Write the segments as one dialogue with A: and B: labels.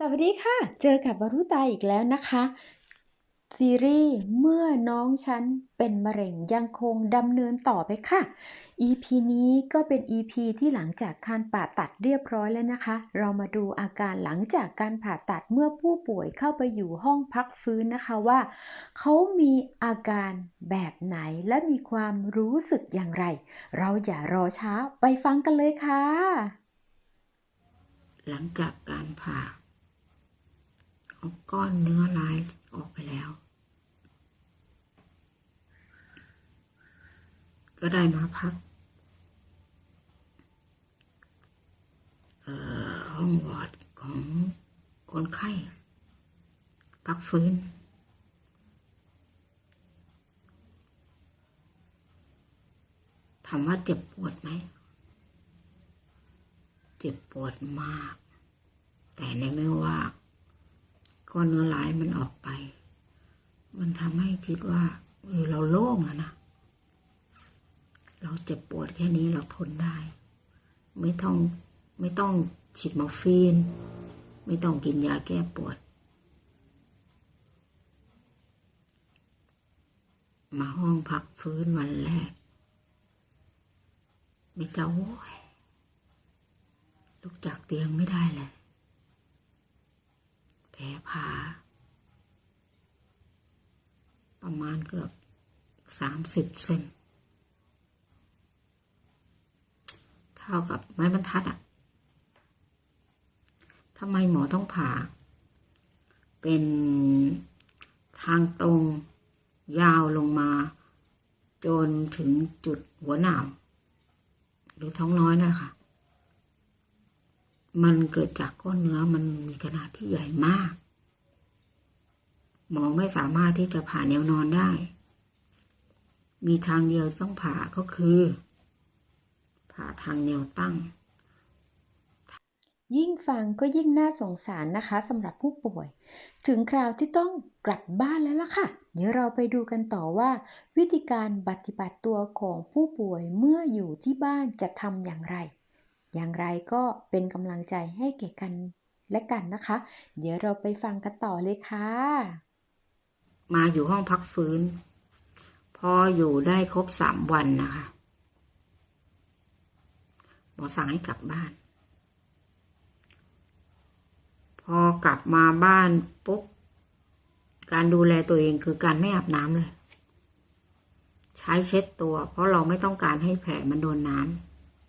A: สวัสดีค่ะ เจอกับวรุตาอีกแล้วนะคะ ซีรีส์เมื่อน้องฉันเป็นมะเร็งยังคงดำเนินต่อไปค่ะ EP นี้ก็เป็น EP ที่หลังจากการผ่าตัดเรียบร้อยแล้วนะคะ เรามาดูอาการหลังจากการผ่าตัดเมื่อผู้ป่วยเข้าไปอยู่ห้องพักฟื้นนะคะว่า เขามีอาการแบบไหนและมีความรู้สึกอย่างไร เราอย่ารอช้าไปฟังกันเลยค่ะ
B: หลังจากการผ่า เอาก้อนเนื้อลายออกไปแล้ว ก็ได้มาพักห้องวอร์ดของคนไข้ พักฟื้น ถามว่าเจ็บปวดไหม เจ็บปวดมาก แต่ในไม่ว่า ก้อนเนื้อร้ายมันออกไป มันทำให้คิดว่าเออเราโล่งอะนะ เราเจ็บปวดแค่นี้เราทนได้ ไม่ต้องไม่ต้องฉีดมอร์ฟีน ไม่ต้องกินยาแก้ปวด มาห้องพักฟื้นวันแรกไม่เจะโว้ยลุกจากเตียงไม่ได้เลย แผลผ่า ประมาณ เกือบสามสิบเซนเท่ากับไม้บรรทัดอะทำไมหมอต้องผ่า เป็นทางตรงยาวลงมา จนถึงจุดหัวหนาวหรือท้องน้อยนะคะ มันเกิดจากก้อนเนื้อมันมีขนาดที่ใหญ่มาก หมอไม่สามารถที่จะผ่าแนวนอนได้ มีทางเดียวต้องผ่าก็คือ ผ่าทางแนวตั้ง
A: ยิ่งฟังก็ยิ่งน่าสงสารนะคะสำหรับผู้ป่วย ถึงคราวที่ต้องกลับบ้านแล้วล่ะค่ะ เดี๋ยวเราไปดูกันต่อว่า วิธีการปฏิบัติตัวของผู้ป่วยเมื่ออยู่ที่บ้านจะทำอย่างไร อย่างไรก็เป็นกำลังใจให้แก่กันและกันนะคะ เดี๋ยวเราไปฟังกันต่อเลยค่ะ
B: มาอยู่ห้องพักฟื้น พออยู่ได้ครบสามวันนะคะหมอสั่งให้กลับบ้าน พอกลับมาบ้านปุ๊บการดูแลตัวเองคือการไม่อาบน้ำเลย ใช้เช็ดตัว เพราะเราไม่ต้องการให้แผลมันโดนน้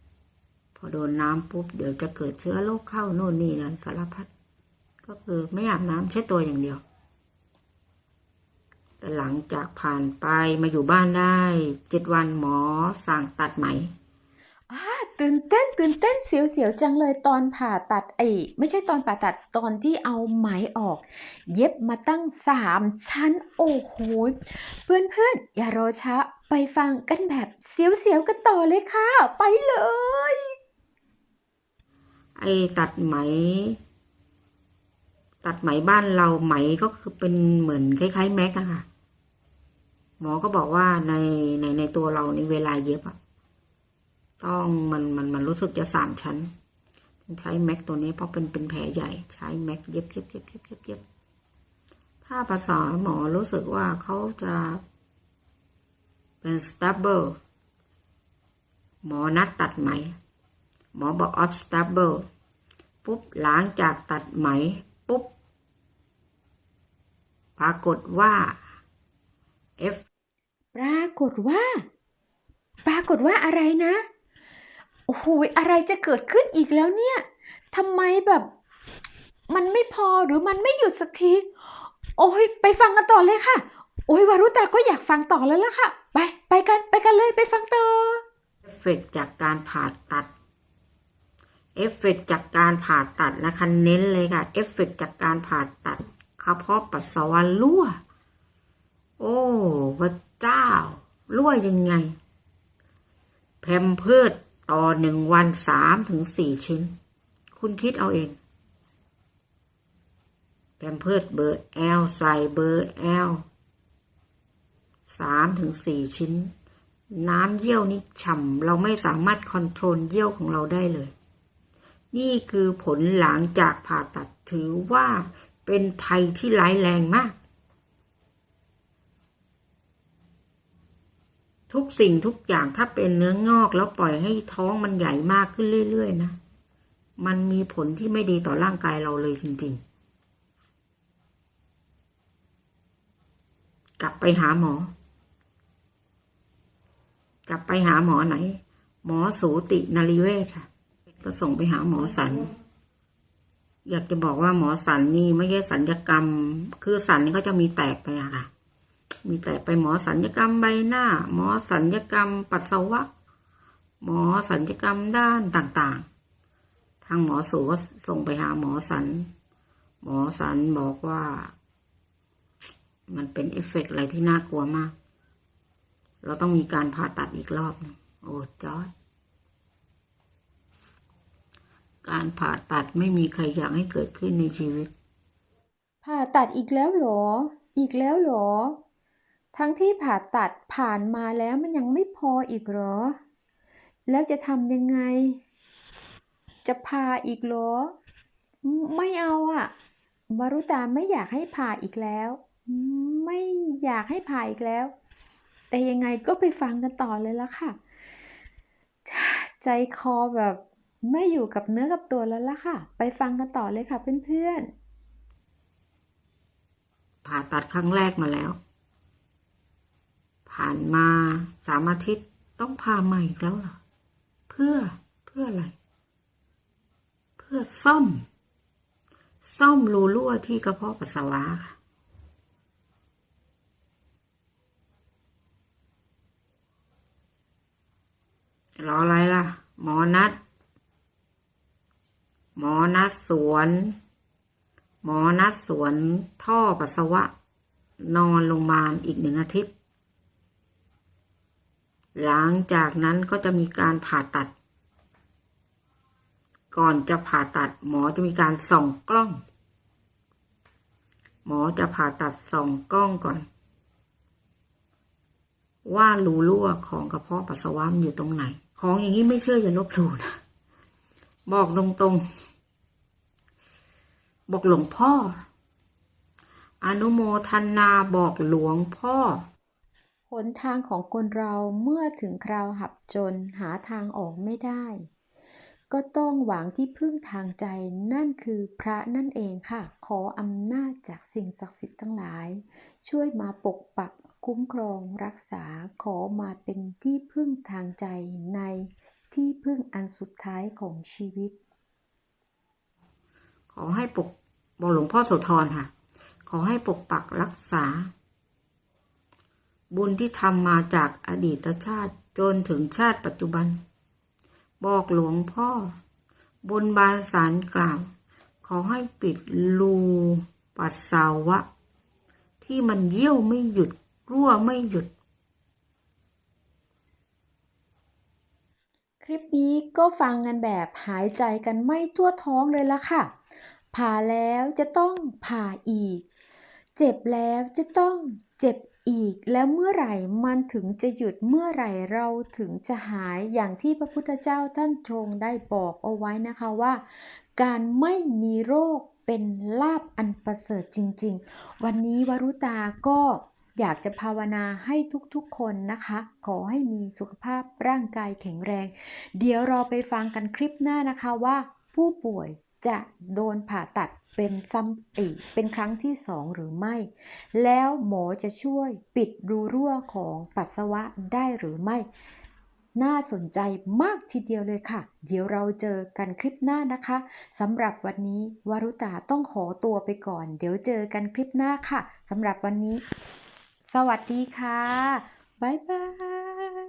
B: ำพอโดนน้ำปุ๊บเดี๋ยวจะเกิดเชื้อโรคเข้าโน่นนี่นั่นสารพัดก็คือไม่อาบน้ำเช็ดตัวอย่างเดียว หลังจากผ่านไปมาอยู่บ้านได้เจ็ดวันหมอสั่งตัดไหม
A: อ่าตื่นเต้นตื่นเต้นเสียวๆจังเลยตอนผ่าตัดไอ้ไม่ใช่ตอนผ่าตัดตอนที่เอาไหมออก เย็บมาตั้งสามชั้น โอ้โหเพื่อนๆ อย่ารอช้าไปฟังกันแบบเสียวๆกันต่อเลยค่ะ ไปเลย
B: ไอ้ตัดไหม ตัดไหมบ้านเราไหมก็คือเป็นเหมือนคล้ายๆแม็กอะค่ะ หมอก็บอกว่าในในในตัวเราในเวลาเย็บอะต้องมันมันมันรู้สึกจะสามชั้น ใช้แม็กตัวนี้เพราะเป็นเป็นแผลใหญ่ ใช้แม็กเย็บเย็บเย็บเย็บเย็บเย็บถ้าภาษาหมอรู้สึกว่าเขาจะเป็นสตับเบิลหมอนัดตัดไหม หมอบอกออฟสตับเบิลปุ๊บหลังจากตัดไหม ปุ๊บ ปรากฏว่า F
A: ปรากฏว่า ปรากฏว่าอะไรนะ โอ้โหอะไรจะเกิดขึ้นอีกแล้วเนี่ยทำไมแบบมันไม่พอหรือมันไม่หยุดสักที โอ้ยไปฟังกันต่อเลยค่ะ โอ้ยวารุตาก็อยากฟังต่อแล้วล่ะค่ะ ไปไปกันไปกันเลยไปฟังต่อ
B: เอฟเฟกต์จากการผ่าตัด เอฟเฟกต์จากการผ่าตัดนะคะเน้นเลยค่ะ เอฟเฟกต์จากการผ่าตัดกระเพาะปัสสาวะรั่ว โอ้พระเจ้า รั่วยังไง แพมเพิร์ดต่อหนึ่งวันสามถึงสี่ชิ้น คุณคิดเอาเอง แพมเพิร์ดเบอร์แอลใส่เบอร์แอลสามถึงสี่ชิ้น น้ำเยี่ยวนี่ฉ่ำเราไม่สามารถคอนโทรลเยี่ยวของเราได้เลย นี่คือผลหลังจากผ่าตัดถือว่าเป็นภัยที่ร้ายแรงมาก ทุกสิ่งทุกอย่างถ้าเป็นเนื้องอกแล้วปล่อยให้ท้องมันใหญ่มากขึ้นเรื่อยๆนะมันมีผลที่ไม่ดีต่อร่างกายเราเลยจริง ๆ กลับไปหาหมอ กลับไปหาหมอไหน หมอสูตินรีเวชค่ะ ก็ส่งไปหาหมอสัน อยากจะบอกว่าหมอสันนี่ไม่ใช่สัญญกรรม คือสันนี่เขาจะมีแตกไปอะค่ะ มีแตกไปหมอสัญญกรรมใบหน้า หมอสัญญกรรมปัสสาวะ หมอสัญญกรรมด้านต่างๆ ทางหมอสูก็ส่งไปหาหมอสัน หมอสันบอกว่า มันเป็นเอฟเฟกต์อะไรที่น่ากลัวมาก เราต้องมีการผ่าตัดอีกรอบหนึงโอ้จอร์ดการผ่าตัดไม่มีใครอยากให้เกิดขึ้นในชีวิต
A: ผ่าตัดอีกแล้วหรอ อีกแล้วหรอ ทั้งที่ผ่าตัดผ่านมาแล้วมันยังไม่พออีกเหรอ แล้วจะทำยังไง จะพาอีกเหรอ ไม่เอาอะวรุตาไม่อยากให้ผ่าอีกแล้ว ไม่อยากให้ผ่าอีกแล้ว แต่ยังไงก็ไปฟังกันต่อเลยละค่ะ ใจคอแบบไม่อยู่กับเนื้อกับตัวแล้วล่ะค่ะ ไปฟังกันต่อเลยค่ะเพื่อนๆ
B: ผ่าตัดครั้งแรกมาแล้ว ผ่านมาสามอาทิตย์ต้องผ่าใหม่อีกแล้วเหรอเพื่อเพื่ออะไร เพื่อซ่อม ซ่อมรูรั่วที่กระเพาะปัสสาวะค่ะรออะไรล่ะ หมอนัด หมอนัดสวน หมอนัดสวนท่อปัสสาวะ นอนโรงพยาบาลอีกหนึ่งอาทิตย์ หลังจากนั้นก็จะมีการผ่าตัด ก่อนจะผ่าตัดหมอจะมีการส่องกล้อง หมอจะผ่าตัดส่องกล้องก่อน ว่ารูรั่วของกระเพาะปัสสาวะมันอยู่ตรงไหน ของอย่างนี้ไม่เชื่ออย่าลบหลู่นะ บอกตรงๆ บอกหลวงพ่อ อนุโมทนาบอกหลวงพ่อ
A: หนทางของคนเราเมื่อถึงคราวหับจนหาทางออกไม่ได้ ก็ต้องหวังที่พึ่งทางใจนั่นคือพระนั่นเองค่ะ ขออำนาจจากสิ่งศักดิ์สิทธิ์ทั้งหลาย ช่วยมาปกปักคุ้มครองรักษาขอมาเป็นที่พึ่งทางใจในที่พึ่งอันสุดท้ายของชีวิต
B: ขอให้ปกบอกหลวงพ่อโสธรค่ะ ขอให้ปกปักรักษา บุญที่ทำมาจากอดีตชาติจนถึงชาติปัจจุบัน บอกหลวงพ่อ บนบานสารกล่าว ขอให้ปิดรูปัสสาวะ ที่มันเยี่ยวไม่หยุด รั่วไม่หยุด
A: คลิปนี้ก็ฟังกันแบบหายใจกันไม่ทั่วท้องเลยละค่ะ ผ่าแล้วจะต้องผ่าอีก เจ็บแล้วจะต้องเจ็บ อีกแล้วเมื่อไหร่มันถึงจะหยุดเมื่อไหร่เราถึงจะหายอย่างที่พระพุทธเจ้าท่านทรงได้บอกเอาไว้นะคะว่า การไม่มีโรคเป็นลาบอันประเสริฐจริง ๆ วันนี้วรุตาก็อยากจะภาวนาให้ทุกๆคนนะคะ ขอให้มีสุขภาพร่างกายแข็งแรง เดี๋ยวเราไปฟังกันคลิปหน้านะคะว่าผู้ป่วย จะโดนผ่าตัดเป็นซ้ำอีกเป็นครั้งที่สองหรือไม่ แล้วหมอจะช่วยปิดรูรั่วของปัสสาวะได้หรือไม่ น่าสนใจมากทีเดียวเลยค่ะ เดี๋ยวเราเจอกันคลิปหน้านะคะสำหรับวันนี้วรุตาต้องขอตัวไปก่อน เดี๋ยวเจอกันคลิปหน้าค่ะสำหรับวันนี้ สวัสดีค่ะ บ๊ายบาย